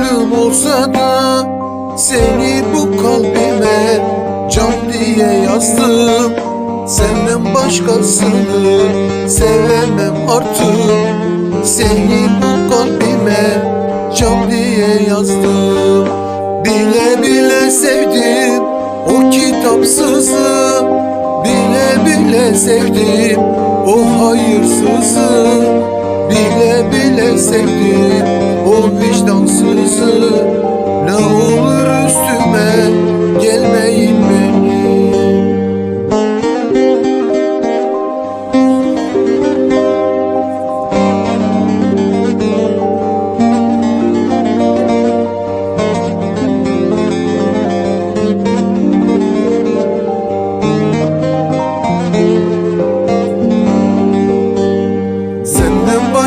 olsa da Seni bu kalbime can diye yazdım. Senden başkasını sevemem artık. Seni bu kalbime can diye yazdım. Bile bile sevdim o kitapsızı. Bile bile sevdim o hayırsızı Bile bile sevdim o vicdansızı. Ne olur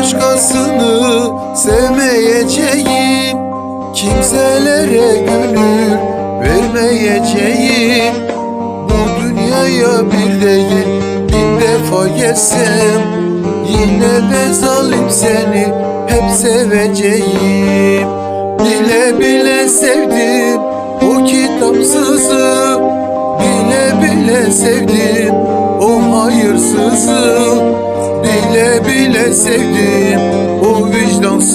başkasını sevmeyeceğim. Kimselere gönül vermeyeceğim. Bu dünyaya bir değil bin defa gelsem Yine de zalim seni hep seveceğim. Bile bile sevdim o kitapsızı Bile bile sevdim o hayırsızı Bile bile sevdim o vicdansızı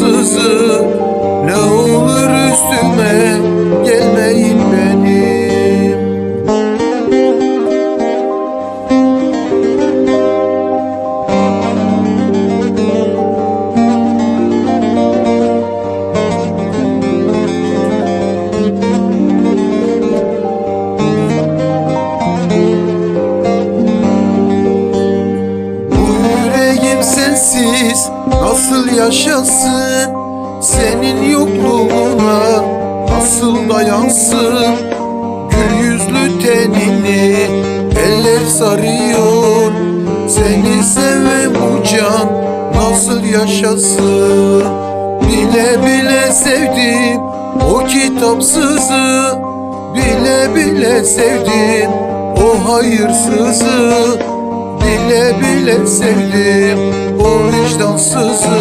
sensiz nasıl yaşasın? Senin yokluğuna nasıl dayansın? Gül yüzlü tenini eller sarıyor. Seni seven bu can nasıl yaşasın? Bile bile sevdim o kitapsızı. Bile bile sevdim o hayırsızı Bile bile sevdim. O vicdansızı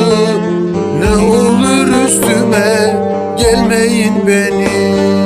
Ne olur üstüme gelmeyin benim